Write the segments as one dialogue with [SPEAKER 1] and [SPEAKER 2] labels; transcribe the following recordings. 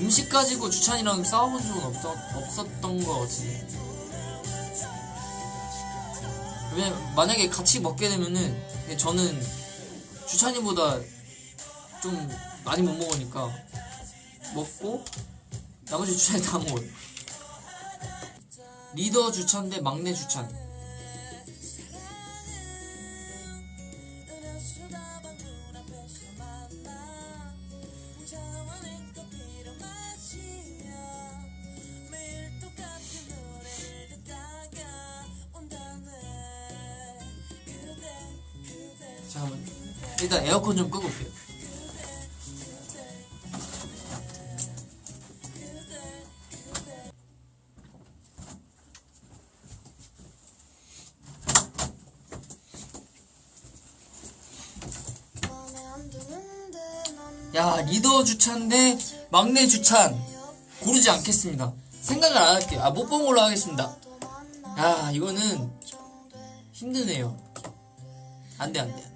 [SPEAKER 1] 음식 가지고 주찬이랑 싸워본 적은 없던, 없었던 것 같은데. 왜냐면 만약에 같이 먹게 되면은 저는 주찬이보다 좀 많이 못 먹으니까 먹고 나머지 주찬이 다 먹어요. 리더 주찬 대 막내 주찬. 잠깐만. 일단 에어컨 좀 끄고 올게요. 야 리더 주찬 대 막내 주찬 고르지 않겠습니다. 생각을 안 할게요. 아 못 본 걸로 하겠습니다. 야 이거는 힘드네요. 안돼 안돼.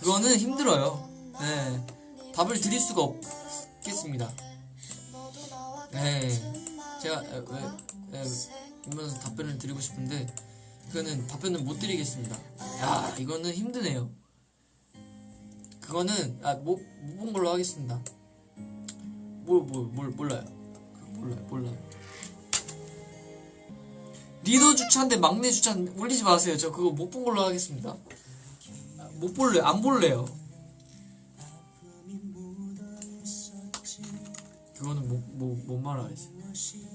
[SPEAKER 1] 그거는 힘들어요. 네 답을 드릴 수가 없겠습니다. 네 제가 에, 왜, 에, 이면서 답변을 드리고 싶은데 그거는 답변을 못 드리겠습니다. 야 이거는 힘드네요. 그거는 아못 본 걸로 하겠습니다. 뭘뭘뭘 몰라요. 몰라요 몰라요. 리더 주차인 데 막내 주차인 올리지 마세요. 저 그거 못 본 걸로 하겠습니다. 아, 못 볼래 안 볼래요. 그거는 못못못 말하겠어요.